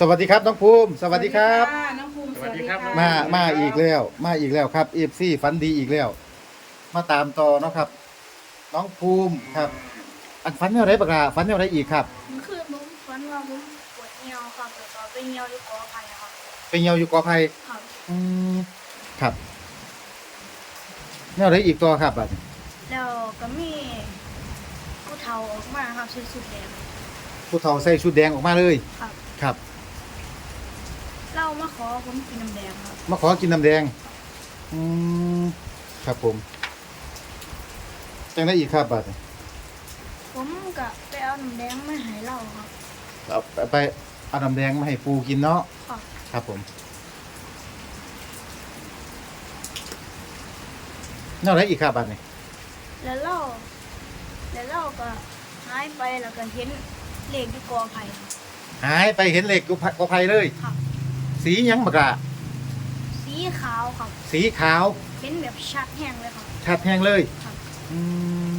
สวัสดีครับน้องภูมิ สวัสดีครับน้องภูมิสวัสดีครับะมามาอีกแล้ว มาอีกแล้วครับเอฟซีฝันดีอีกแล้ว มาตามต่อเนาะครับ น้องภูมิครับ อันฝันอะไรบักลาฝันอะไรอีกครับ มันคือผมฝันว่าผมปวดเหี่ยวครับแล้วก็ไปเหี่ยวที่กอไผ่ครับไปเหี่ยวอยู่กอไผ่ครับอืมครับแนวอะไรอีกตัวครับบัดนี้แล้วก็มีผู้เฒ่าออกมาครับใส่สุดแดง ผู้เฒ่าใส่ชุดแดงออกมาเลยครับ ครับ เล่ามาขอผมกินน้ำแดงครับมาขอกินน้ำแดง อืมครับผมจังได้อีกครับบัดนี้ผมก็ไปเอาน้ำแดงมาให้เล่าครับ เอาไปไปเอาน้ำแดงมาให้ปูกินเนาะครับครับผมแนวอะไรอีกครับบัดนี้แล้วเล่าแล้วเล่าก็หายไปแล้วก็เห็นเลขที่กอไผ่ครับหายไปเห็นเหล็กกกอไผ่เลย ครับ สีหยังบักละสีขาวครับสีขาว เห็นแบบชัดแห้งเลยครับ ชัดแห้งเลยครับ อืม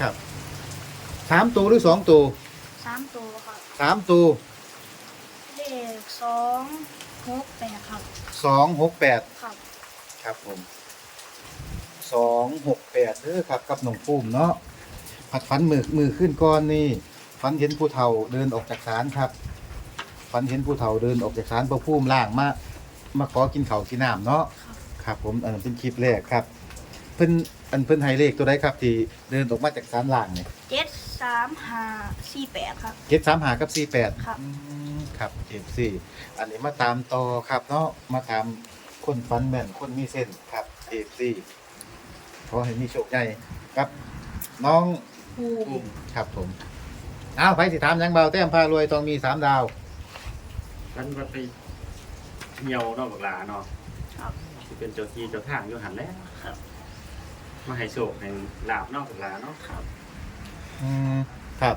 ครับสามตัวหรือสองตัวสามตัวครับสามตัวเลขสองหกแปดครับสองหกแปดครับครับผมสองหกแปดเด้อครับกับหนองปุ้มเนาะผัดฟันมือมือขึ้นก้อนนี่ฟันเห็นผู้เฒ่าเดินออกจากศาลครับ ฟันเห็นผู้เฒ่าเดินออกจากศาลพระพุ่มล่างมามาขอกินข้าวกินน้ำเนาะครับครับ ผมอันนั้นเป็นคลิปแรกครับ เพิ่นอันเพิ่นไฮเลขตัวใดครับ ที่เดินออกมาจากศาลล่างเนี่ยเจ็ดสามห้าสี่แปดครับ เจ็ดสามหากับสี่แปดครับ ครับเอฟซีอันนี้มาตามต่อครับเนาะมาตามคนฟันแม่นคนมีเส้นครับเอฟซีขอให้มีโชคใหญ่ครับ น้องภูมิครับผมอ้าวไปสิถามหยังเบาแต้มพารวยต้องมีสามดาว มันก็ไปเหี่ยวนอกบักหลาเนาะครับที่เป็นเจ้าที่เจ้าทางอยู่หันแล้วครับ มาให้โชคให้ลาบนอกบักหลาเนาะครับอืมครับ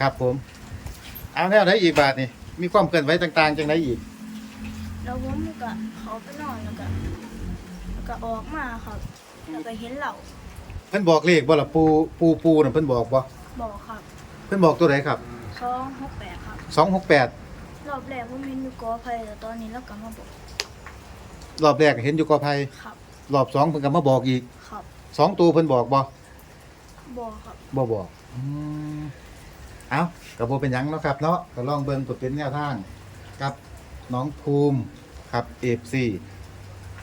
ครับผม เอาแนวไหนอีกบาทนี่มีความเกินไว้ต่างๆจังไดอีก แล้วผมก็เขาไปนอนแล้วก็แล้วก็ออกมาครับแล้วก็เห็นเหล่าเพิ่นบอกเลขบ่ล่ะปูปูปูน่ะเพิ่นบอกบ่บอกครับ เพิ่นบอกตัวไหนครับ สองหกแปดครับ สองหกแปดรอบแรกผมเห็นอยู่กอไผ่แต่ตอนนี้เรากลับมาบอกรอบแรกเห็นอยู่กอไผ่ครับ รอบสองเพิ่นก็มาบอกอีกครับสองตัวเพิ่นบอกบ่บอกครับ บ่บอกอืมเอาก็บ่เป็นหยังเนาะครับ เนาะก็ลองเบิ่งตัวเป็นแนวทางกับน้องภูมิครับ FC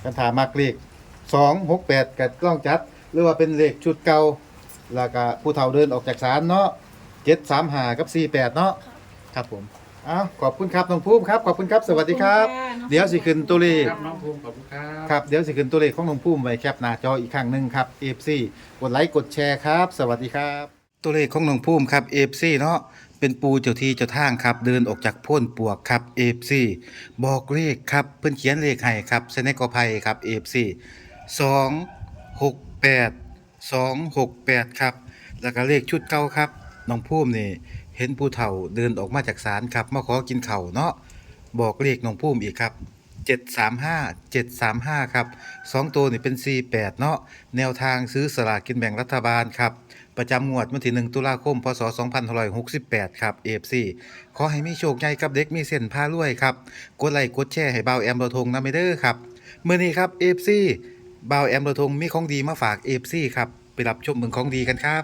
กันถามมักเลข268ก็ลองจัด หรือว่าเป็นเลขชุดเก่าแล้วก็ผู้เฒ่าเดินออกจากศาลเนาะ735กับ48เนาะ ครับ ครับผมเอาขอบคุณครับน้องภูมิครับขอบคุณครับสวัสดีครับ ขอณะเดี๋ยวสิขึ้นตัวเลข ครับน้องภูมิขอบคุณครับ ครับเดี๋ยวสิขึ้นตัวเลขของน้องภูมิไว้แคปหน้าจออีกครั้งหนึ่งครับ FC กดไลค์กดแชร์ครับ สวัสดีครับ ตัวเลขของน้องภูมิครับ FC เนาะเป็นปูเจ้าที่เจ้าทางครับเดินออกจากโพ่นปวกครับ FC บอกเลขครับเพิ่นเขียนเลขให้ครับเสนกอไผ่ครับ FC 268 268 ครับ แล้วก็เลขชุดเก่าครับน้องภูมินี่ เห็นผู้เฒ่าเดินออกมาจากศาลครับมาขอกินเข้าเนาะบอกเลขน้องภูมิอีกครับ735 735 ครับ 2 ตัวนี่เป็น 48 เนาะแนวทางซื้อสลากกินแบ่งรัฐบาลครับ ประจำงวดวันที่ 1 ตุลาคม พศ 2568 ครับ AFC ขอให้มีโชคใหญ่กับเด็กมีเส้นพารวยครับ กดไลค์กดแชร์ให้เบาแอมโรทงนะเมเดอร์ครับเมื่อนี้ครับ AFC เบาแอมโรทงมีของดีมาฝาก AFC ครับ ไปรับชมเมืองของดีกันครับ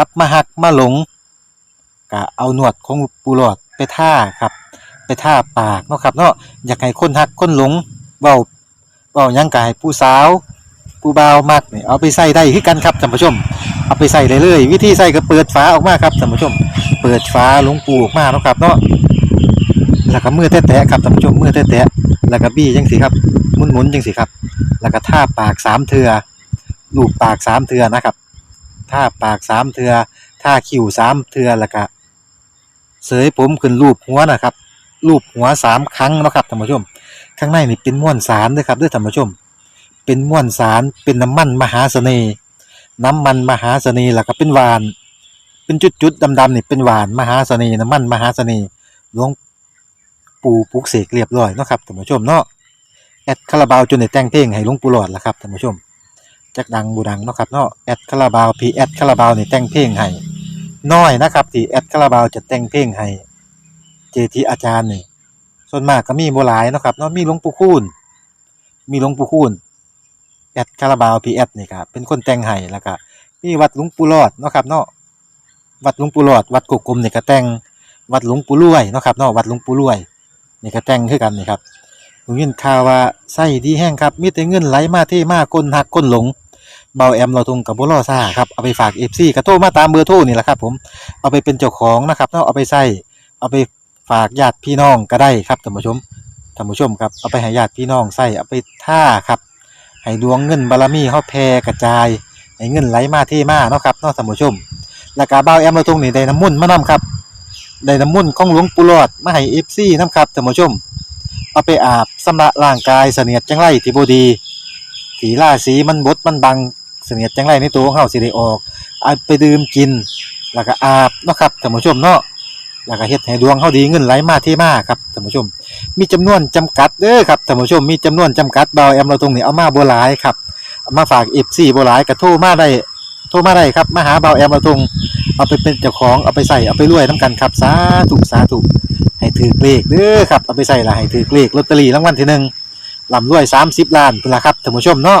กลับมาหักมาหลงก็เอาหนวดของปูหลอดไปท่าครับ ไปท่าปากเนาะครับเนาะอยากให้คนหักคนหลงเว้าเว้ายังกายผู้สาวผู้บ่าวมักเนี่ยเอาไปใส่ได้คือกันครับท่านผู้ชม เอาไปใส่เลยเลย วิธีใส่ก็เปิดฝาออกมาครับท่านผู้ชม เปิดฝาหลวงปูออกมาเนาะครับเนาะแล้วก็มือแตะๆครับท่านผู้ชมมือแตะๆแล้วก็บี้จังสิครับหมุนๆจังสิครับ แล้วก็ท่าปากสามเทือลูบปากสามเทือนะครับ ท่าปากสามเทือท่าคิ้วสามเทือแล้วก็เสยผมขึ้นรูปหัวนะครับ รูปหัวสามครั้งนะครับท่านผู้ชม ข้างในนี่เป็นม้วนสารด้วยครับด้วยท่านผู้ชม เป็นม้วนสารเป็นน้ำมันมหาเสน่ห์ น้ำมันมหาเสน่ห์แล้วก็เป็นหวาน เป็นจุดๆดำๆนี่เป็นหวานมหาเสน่ห์น้ำมันมหาเสน่ห์หลวงปู่ปลุกเสกเรียบร้อยนะครับท่านผู้ชมเนาะแอดคาราบาวจนได้แต่งเพลงให้หลวงปู่หลอดแล้วครับท่านผู้ชม จักดังบูดังเนาะครับเนาะแอดคาราบาวพีแอดคาราบาวนี่แต่งเพลงให้น้อยนะครับที่แอดคาราบาวจะแต่งเพลงให้เจทีอาจารย์นี่ส่วนมากก็มีบ่หลายเนาะครับเนาะมีหลวงปู่คูณมีหลวงปู่คูณแอดคาราบาวพีแอดนี่ครับเป็นคนแต่งให้แล้วก็มีวัดหลวงปู่รอดเนาะครับเนาะวัดหลวงปู่รอด วัดกกกลมนี่ก็แต่งวัดหลวงปู่รวยเนาะครับเนาะวัดหลวงปู่รวยนี่ก็แต่งคือกันนี่ครับผมยินข่าวว่าไส้ดีแห้งครับมีแต่เงินไหลมาเทมากคนหักคนหลง เบาแอมเราทงกับบุรอซ่าครับเอาไปฝากเอฟซีกระโทรมาตามเบอร์โทรนี่แหละครับผมเอาไปเป็นเจ้าของนะครับเนาะเอาไปใส่เอาไปฝากญาติพี่น้องก็ได้ครับท่านผู้ชมท่านผู้ชมครับเอาไปให้ญาติพี่น้องใส่เอาไปท่าครับให้ดวงเงินบารมีเฮาแผ่กระจายให้เงินไหลมาเทมาเนาะครับเนาะท่านผู้ชมแล้วก็เบาแอมเราทงนี่ได้น้ำมุ่นมานํครับได้น้ำมุ่นของหลวงปู่หลอดมาให้เอฟซีนํครับท่านผู้ชม เอาไปอาบสำระร่างกายเสนียดจังไรที่บดีสีล่าสีมันบดมันบัง เสนียดจังไรในตัวของเฮาสิได้ออกเอาไปดื่มกิน แล้วก็อาบเนาะครับท่านผู้ชมเนาะแล้วก็เฮ็ดให้ดวงเฮาดีเงินไหลมาเทมาครับท่านผู้ชม มีจำนวนจำกัดเด้อครับท่านผู้ชมมีจำนวนจำกัดเบาแอมเราตรงนี้เอามาบ่หลายครับเอามาฝาก FC บ่หลายก็โทรมาได้โทรมาได้ครับมาหาเบาแอมเราตรงเอาไปเป็นเจ้าของเอาไปใส่เอาไปรวยนํกันครับสาธุสาธุให้ถือเลขเด้อครับเอาไปใส่ละให้ถือเลขลอตเตอรี่รางวัลที่หนึ่งลำรวย30ล้านเป็นละครับท่านผู้ชมเนาะ